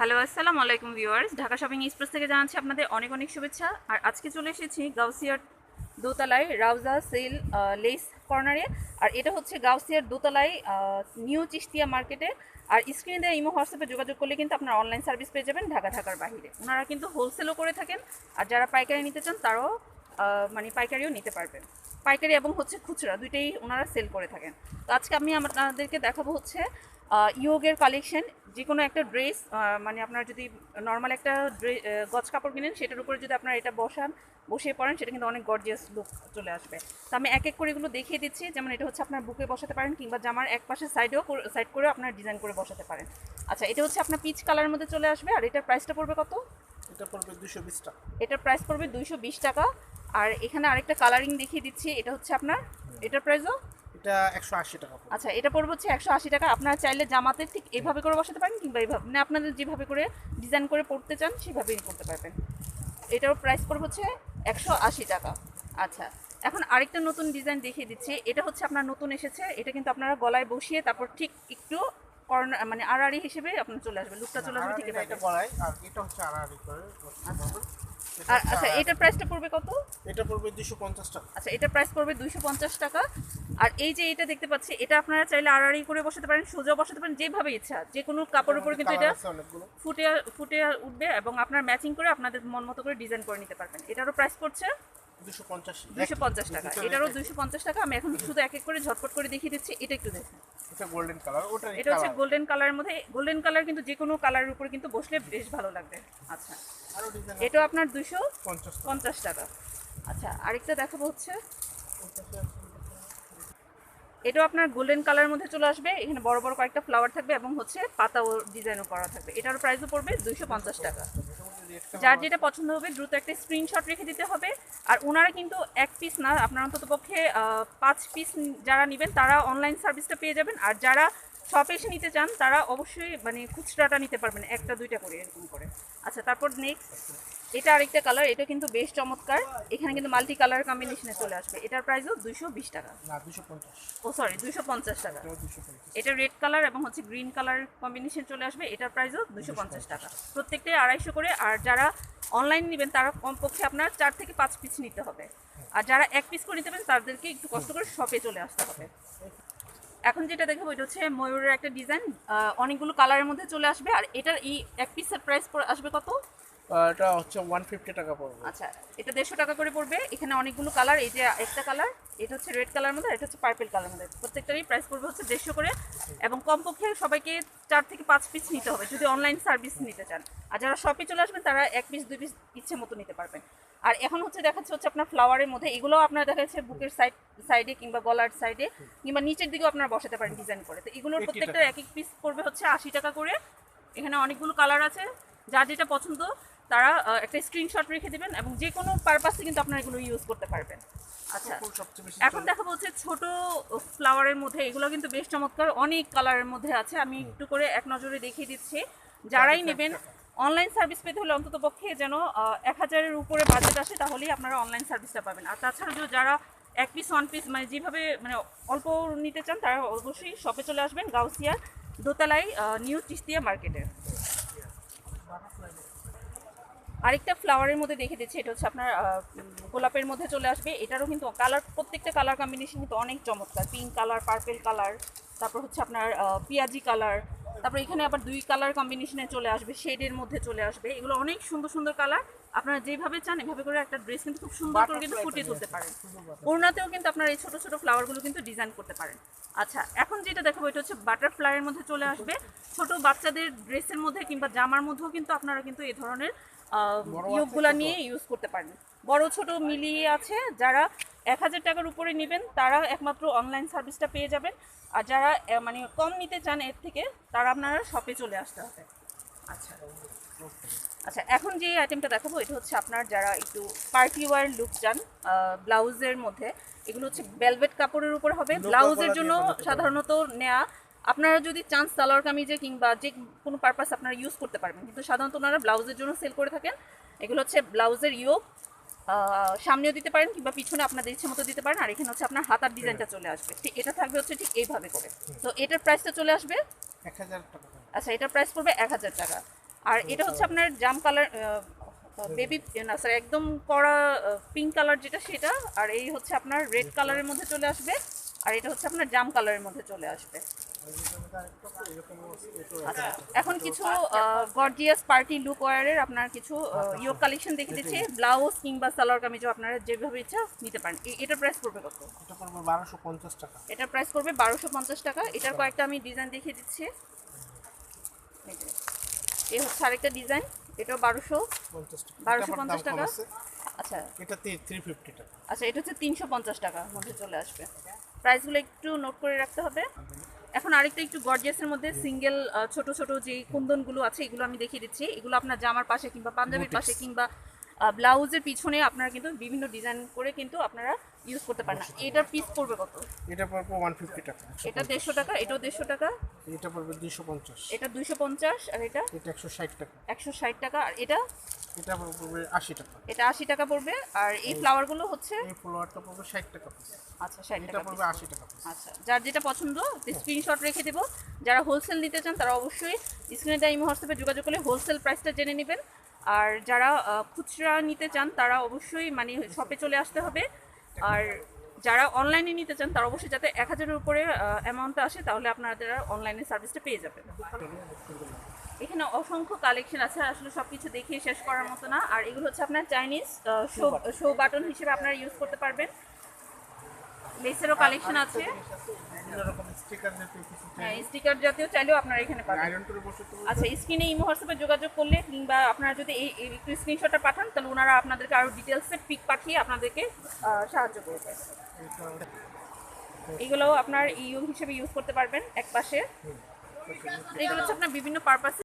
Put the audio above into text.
Hello, আসসালামু আলাইকুম viewers. Dhaka shopping express থেকে জানাচ্ছি আপনাদের অনেক অনেক শুভেচ্ছা। আর আজকে চলে এসেছি গাউসিয়ার দোতলায় রাউজা সেল লেস কর্নারে। আর এটা হচ্ছে গাউসিয়ার দোতলায় নিউ চিস্তিয়া মার্কেটে। আর স্ক্রিনে দেওয়া ইমো, হোয়াটসঅ্যাপে যোগাযোগ করলে কিন্তু আপনার অনলাইন সার্ভিস পেয়ে যাবেন ঢাকা ঢাকার বাইরে ওনারা কিন্তু হোলসেলও করে থাকেন। আর যারা পাইকারি নিতে চান, তারাও মানে পাইকারিও নিতে পারবেন। পাইকারি এবং হচ্ছে খুচরা, দুইটাই ওনারা সেল করে থাকেন। তো আজকে আমি আপনাদেরকে দেখাবো হচ্ছে ইয়োগের কালেকশন যে কোনো একটা ড্রেস মানে আপনার যদি নর্মাল একটা গজ কাপড় কিনেন সেটার উপরে যদি আপনার এটা বসান বসিয়ে পড়েন সেটা কিন্তু অনেক গর্জিয়াস লুক চলে আসবে। তো আমি এক এক করে এগুলো দেখিয়ে দিচ্ছি যেমন এটা হচ্ছে আপনার বুকে বসাতে পারেন কিংবা জামার এক পাশে সাইডেও সাইড করেও আপনার ডিজাইন করে বসাতে পারেন। আচ্ছা এটা হচ্ছে আপনার পিচ কালারের মধ্যে চলে আসবে আর এটার প্রাইসটা পড়বে কত? এটা পড়বে দুশো বিশ টাকা। এটার প্রাইস পড়বে দুইশো বিশ টাকা। আর এখানে আরেকটা কালারিং দেখিয়ে দিচ্ছি এটা হচ্ছে আপনার এটার প্রাইসও এটা একশো আশি টাকা পড়বে। আচ্ছা এটা পড়বে হচ্ছে একশো আশি টাকা। আপনারা চাইলে জামাতে ঠিক এইভাবে করে বসাতে পারেন কিংবা এইভাবে মানে আপনাদের যেভাবে করে ডিজাইন করে পড়তে চান সেভাবেই করতে পারবেন। এটার প্রাইস পড়বে হচ্ছে একশো আশি টাকা। আচ্ছা এখন আরেকটা নতুন ডিজাইন দেখিয়ে দিচ্ছি। এটা হচ্ছে আপনার নতুন এসেছে। এটা কিন্তু আপনারা গলায় বসিয়ে তারপর ঠিক একটু কর্নার মানে আড়াআড়ি হিসেবে আপনার চলে আসবে। লুকটা চলে আসবে ঠিক এটা এটা গলায় আর এটা হচ্ছে আড়াআড়ি করে। আর হচ্ছে আচ্ছা আড়াআড়ি। এটার প্রাইসটা পড়বে কত? এটা পড়বে দুশো পঞ্চাশ টাকা। আচ্ছা এটার প্রাইস পড়বে দুইশো পঞ্চাশ টাকা। আর এই যে এটা দেখতে পাচ্ছি এটা আপনারা চাইলে আড়াআড়ি করে বসাতে পারেন সোজা বসাতে পারেন যেভাবে ইচ্ছা। যে কোনো কাপড়ের উপরে কিন্তু এটা ফুটে ফুটে উঠবে এবং আপনার ম্যাচিং করে আপনাদের মন মতো করে ডিজাইন করে নিতে পারবেন। এটারও প্রাইস পড়ছে দুশো পঞ্চাশ। দুইশো পঞ্চাশ টাকা। এটারও দুইশো পঞ্চাশ টাকা। আমি এখন শুধু এক এক করে ঝটপট করে দেখিয়ে দিচ্ছি এটা একটু দেখুন। এটা গোল্ডেন কালার ওটা এটা হচ্ছে গোল্ডেন কালারের মধ্যে গোল্ডেন কালার কিন্তু যে কোনো কালারের উপরে কিন্তু বসলে বেশ ভালো লাগবে। আচ্ছা। এটাও আপনার দুইশো পঞ্চাশ টাকা। আচ্ছা আরেকটা দেখাবো হচ্ছে। এটাও আপনার গোল্ডেন কালারের মধ্যে চলে আসবে। এখানে বড় বড় কয়েকটা ফ্লাওয়ার থাকবে এবং হচ্ছে পাতা ও ডিজাইনও করা থাকবে। এটার প্রাইসও পড়বে দুইশো পঞ্চাশ টাকা। যার যেটা পছন্দ হবে দ্রুত একটা স্ক্রিনশট রেখে দিতে হবে। আর ওনারা কিন্তু এক পিস না আপনার অন্তত পক্ষে পাঁচ পিস যারা নেবেন তারা অনলাইন সার্ভিসটা পেয়ে যাবেন। আর যারা শপে এসে নিতে চান তারা অবশ্যই মানে খুচরাটা নিতে পারবেন একটা দুইটা করে এরকম করে। আচ্ছা তারপর নেক্সট এটা আরেকটা কালার এটা কিন্তু বেশ চমৎকার। এখানে কিন্তু মাল্টি কালার কম্বিনেশনে চলে আসবে। এটার প্রাইসও দুইশো বিশ টাকা। দুশো ও সরি দুইশো পঞ্চাশ টাকা। দুশো এটা রেড কালার এবং হচ্ছে গ্রিন কালার কম্বিনেশন চলে আসবে। এটার প্রাইসও দুশো পঞ্চাশ টাকা। প্রত্যেকটাই আড়াইশো করে। আর যারা অনলাইন নেবেন তারা কমপক্ষে আপনার চার থেকে পাঁচ পিস নিতে হবে। আর যারা এক পিস করে নিতে পারেন তাদেরকে একটু কষ্ট করে শপে চলে আসতে হবে। এখন যেটা দেখাবো এটা হচ্ছে ময়ূরের একটা ডিজাইন অনেকগুলো কালারের মধ্যে চলে আসবে। আর এটার এই এক পিসের প্রাইস আসবে কত? এটা হচ্ছে ওয়ান ফিফটি টাকা পড়বে। আচ্ছা এটা দেড়শো টাকা করে পড়বে। এখানে অনেকগুলো কালার এই যে একটা কালার এটা হচ্ছে রেড কালার মধ্যে এটা হচ্ছে পার্পল কালার মধ্যে। প্রত্যেকটারই প্রাইস পড়বে হচ্ছে দেড়শো করে। এবং কমপক্ষে সবাইকে চার থেকে পাঁচ পিস নিতে হবে যদি অনলাইন সার্ভিস নিতে চান। আর যারা শপে চলে আসবেন তারা এক পিস দুই পিস ইচ্ছে মতো নিতে পারবেন। আর এখন হচ্ছে দেখাচ্ছে হচ্ছে আপনার ফ্লাওয়ারের মধ্যে এগুলো আপনার দেখা যাচ্ছে বুকের সাইড সাইডে কিংবা গলার সাইডে কিংবা নিচের দিকেও আপনারা বসাতে পারেন ডিজাইন করে। তো এগুলোর 80 প্রত্যেকটা এক এক পিস পড়বে হচ্ছে আশি টাকা করে। এখানে অনেকগুলো কালার আছে যার যেটা পছন্দ তারা একটা স্ক্রিনশট রেখে দেবেন এবং যে কোনো পারপাসে কিন্তু আপনারা এগুলো ইউজ করতে পারবেন। আচ্ছা এখন দেখা বলছে ছোট ফ্লাওয়ারের মধ্যে এগুলো কিন্তু বেশ চমৎকার অনেক কালারের মধ্যে আছে। আমি একটু করে এক নজরে দেখিয়ে দিচ্ছি। যারাই নেবেন অনলাইন সার্ভিস পেতে হলে অন্তত পক্ষে যেন এক হাজারের উপরে বাজেট আসে তাহলেই আপনারা অনলাইন সার্ভিসটা পাবেন। আর তাছাড়া যারা এক পিস ওয়ান পিস মানে যেভাবে মানে অল্প নিতে চান তারা অবশ্যই শপে চলে আসবেন গাউসিয়া দোতলাই নিউ চিস্তিয়া মার্কেটে আরেকটা ফ্লাওয়ারের মধ্যে দেখে দিচ্ছি এটা হচ্ছে আপনার গোলাপের মধ্যে চলে আসবে। এটারও কিন্তু কালার প্রত্যেকটা কালার কম্বিনেশন কিন্তু অনেক চমৎকার। পিঙ্ক কালার পার্পেল কালার তারপর হচ্ছে আপনার পিয়াজি কালার তারপর এখানে আবার দুই কালার কম্বিনেশনে চলে আসবে শেডের মধ্যে চলে আসবে। এগুলো অনেক সুন্দর সুন্দর কালার আপনারা যেভাবে চান এভাবে করে একটা ড্রেস কিন্তু খুব সুন্দর করে কিন্তু ফুটিয়ে তুলতে পারেন। ওড়নাতেও কিন্তু আপনারা এই ছোট ছোট ফ্লাওয়ারগুলো কিন্তু ডিজাইন করতে পারেন। আচ্ছা এখন যেটা দেখাবো এটা হচ্ছে বাটারফ্লাইয়ের মধ্যে চলে আসবে। ছোট বাচ্চাদের ড্রেসের মধ্যে কিংবা জামার মধ্যেও কিন্তু আপনারা কিন্তু এই ধরনের ইয়োগগুলা নিয়ে ইউজ করতে পারেন। বড় ছোট মিলিয়ে আছে যারা এক হাজার টাকার উপরে নেবেন তারা একমাত্র অনলাইন সার্ভিসটা পেয়ে যাবেন। আর যারা মানে কম নিতে চান এর থেকে তারা আপনারা শপে চলে আসতে হবে। আচ্ছা। আচ্ছা এখন যে আইটেমটা দেখাবো এটা হচ্ছে আপনার যারা একটু পার্টি ওয়ার লুক চান ব্লাউজের মধ্যে এগুলো হচ্ছে ভেলভেট কাপড়ের উপর হবে। ব্লাউজের জন্য সাধারণত নেওয়া আপনারা যদি চান সালোয়ার কামিজে কিংবা যে কোনো পারপাস আপনারা ইউজ করতে পারবেন কিন্তু সাধারণত ওনারা ব্লাউজের জন্য সেল করে থাকেন। এগুলো হচ্ছে ব্লাউজের ইয়োগ সামনেও দিতে পারেন কিংবা পিছনে আপনাদের ইচ্ছে মতো দিতে পারেন আর এখানে হচ্ছে আপনার হাতার ডিজাইনটা চলে আসবে। ঠিক এটা থাকবে হচ্ছে ঠিক এইভাবে করে। তো এটার প্রাইসটা চলে আসবে? আচ্ছা এটার প্রাইস পড়বে এক হাজার টাকা। আর এটা হচ্ছে আপনার জাম কালার বেবি না স্যার একদম কড়া পিঙ্ক কালার যেটা সেটা আর এই হচ্ছে আপনার রেড কালারের মধ্যে চলে আসবে আর এটা হচ্ছে আপনার জাম কালারের মধ্যে চলে আসবে। আচ্ছা এখন কিছু গর্জিয়াস পার্টি লুক ওয়ারের আপনার কিছু ইয়োগ কালেকশন দেখে দিচ্ছি ব্লাউজ কিংবা সালোয়ার কামিজও আপনারা যেভাবে ইচ্ছা নিতে পারেন। এ- এটার প্রাইস পড়বে কত? এটা পড়বে বারোশো পঞ্চাশ টাকা। এটার প্রাইস করবে বারোশো পঞ্চাশ টাকা। এটার কয়েকটা আমি ডিজাইন দেখিয়ে দিচ্ছি। এই হচ্ছে আরেকটা ডিজাইন এটাও বারোশো টাকা। বারোশো পঞ্চাশ টাকা। আচ্ছা। এটা থ্রি ফিফটি টাকা। আচ্ছা এটা হচ্ছে তিনশো পঞ্চাশ টাকার মধ্যে চলে আসবে। প্রাইসগুলো একটু নোট করে রাখতে হবে। এখন আরেকটা একটু গর্জিয়াসের মধ্যে সিঙ্গেল ছোট ছোট যে কুন্দনগুলো আছে এগুলো আমি দেখিয়ে দিচ্ছি। এগুলো আপনার জামার পাশে কিংবা পাঞ্জাবির পাশে কিংবা ব্লাউজের পিছনে আপনারা কিন্তু বিভিন্ন ডিজাইন করে কিন্তু আপনারা ইউজ করতে পারেন না। এটার পিস পড়বে কত? এটা পড়বে ওয়ান ফিফটি টাকা এটা দেড়শো টাকা এটাও দেড়শো টাকা। এটা পড়বে দুইশো পঞ্চাশ। এটা দুইশো পঞ্চাশ আর এটা এটা একশো ষাট টাকা। একশো ষাট টাকা আর এটা এটা পড়বে আশি টাকা। এটা আশি টাকা পড়বে আর এই ফ্লাওয়ারগুলো হচ্ছে এই ফ্লোয়ারটা পড়বে ষাট টাকা piece। আচ্ছা ষাট এটা পড়বে আশি টাকা আচ্ছা যার যেটা পছন্দ স্ক্রিনশট রেখে দেবো। যারা হোলসেল নিতে চান তারা অবশ্যই স্ক্রিনে দেওয়া ইমো হোয়াটসঅ্যাপে যোগাযোগ করলে হোলসেল প্রাইসটা জেনে নেবেন। আর যারা খুচরা নিতে চান, তারা অবশ্যই মানে শপে চলে আসতে হবে। আর যারা অনলাইনে নিতে চান, তারা অবশ্যই যাতে এক হাজারের উপরে অ্যামাউন্টটা আসে, তাহলে আপনারা অনলাইনে সার্ভিসটা পেয়ে যাবেন। এখানে অসংখ্য কালেকশন আছে, আসলে সব কিছু দেখিয়ে শেষ করার মতো না। আর এগুলো হচ্ছে আপনার চাইনিজ শো শো বাটন হিসেবে আপনারা ইউজ করতে পারবেন। লেসেরও কালেকশন আছে। স্টিকার জাতীয় কিছু হ্যাঁ স্টিকার জাতীয় চাইলেও আপনারা এখানে পাবেন। আয়রন করে বসে তো আচ্ছা স্ক্রিনে ইমো হোয়াটসঅ্যাপে যোগাযোগ করলে কিংবা আপনারা যদি এই একটু স্ক্রিনশটটা পাঠান তাহলে ওনারা আপনাদেরকে আরও ডিটেলসে পিক পাঠিয়ে আপনাদেরকে সাহায্য করবে। এগুলোও আপনার ইউ হিসেবে ইউজ করতে পারবেন এক পাশে এগুলো হচ্ছে আপনার বিভিন্ন পারপাসে